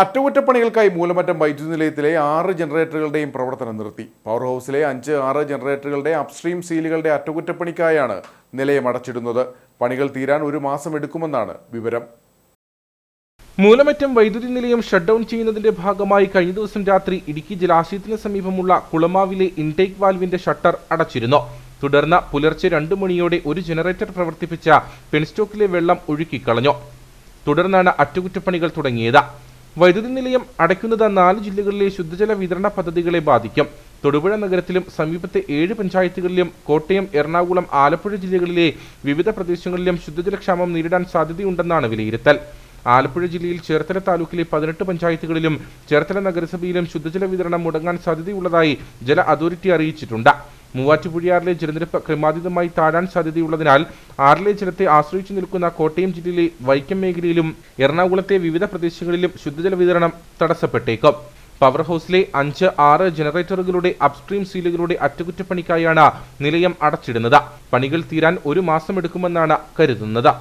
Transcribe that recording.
അറ്റകുറ്റപ്പണികൾക്കായി മൂലമറ്റം വൈദ്യുതി നിലയത്തിലെ ആറ് ജനറേറ്ററുകളുടെയും പ്രവർത്തനം നിർത്തി. പവർ ഹൗസിലെ അഞ്ച് ആറ് ജനറേറ്ററുകളുടെ അപ്സ്ട്രീം സീലുകളുടെ അറ്റകുറ്റപ്പണിക്കായാണ് നിലയം അടച്ചിടുന്നത്. പണികൾ തീരാൻ ഒരു മാസം എടുക്കുമെന്നാണ് വിവരം. മൂലമറ്റം വൈദ്യുതി നിലയം ഷട്ട് ഡൗൺ ചെയ്യുന്നതിന്റെ ഭാഗമായി കഴിഞ്ഞ ദിവസം രാത്രി ഇടുക്കി ജലാശയത്തിന് സമീപമുള്ള കുളമാവിലെ ഇൻടേക്ക് വാൽവിന്റെ ഷട്ടർ അടച്ചിരുന്നു. തുടർന്ന് പുലർച്ചെ രണ്ട് മണിയോടെ ഒരു ജനറേറ്റർ പ്രവർത്തിപ്പിച്ച പെൻസ്റ്റോക്കിലെ വെള്ളം ഒഴുക്കിക്കളഞ്ഞു. തുടർന്നാണ് അറ്റകുറ്റപ്പണികൾ തുടങ്ങിയത്. വൈദ്യുതി നിലയം അടയ്ക്കുന്നത് നാല് ജില്ലകളിലെ ശുദ്ധജല വിതരണ പദ്ധതികളെ ബാധിക്കും. തൊടുപുഴ നഗരത്തിലും സമീപത്തെ ഏഴ് പഞ്ചായത്തുകളിലും കോട്ടയം എറണാകുളം ആലപ്പുഴ ജില്ലകളിലെ വിവിധ പ്രദേശങ്ങളിലും ശുദ്ധജലക്ഷാമം നേരിടാൻ സാധ്യതയുണ്ടെന്നാണ് വിലയിരുത്തൽ. ആലപ്പുഴ ജില്ലയിൽ ചേർത്തല താലൂക്കിലെ പതിനെട്ട് പഞ്ചായത്തുകളിലും ചേർത്തല നഗരസഭയിലും ശുദ്ധജല വിതരണം മുടങ്ങാൻ സാധ്യതയുള്ളതായി ജല അതോറിറ്റി അറിയിച്ചിട്ടുണ്ട്. മൂവാറ്റുപുഴയാറിലെ ജലനിരപ്പ് ക്രമാതീതമായി താഴാൻ സാധ്യതയുള്ളതിനാൽ ആറിലെ ജലത്തെ ആശ്രയിച്ചു നിൽക്കുന്ന കോട്ടയം ജില്ലയിലെ വൈക്കം മേഖലയിലും എറണാകുളത്തെ വിവിധ പ്രദേശങ്ങളിലും ശുദ്ധജല വിതരണം തടസ്സപ്പെട്ടേക്കും. പവർ ഹൗസിലെ അഞ്ച് ആറ് ജനറേറ്ററുകളുടെ അപ്സ്ട്രീം സീലുകളുടെ അറ്റകുറ്റപ്പണിക്കായാണ് നിലയം അടച്ചിടുന്നത്. പണികൾ തീരാൻ ഒരു മാസമെടുക്കുമെന്നാണ് കരുതുന്നത്.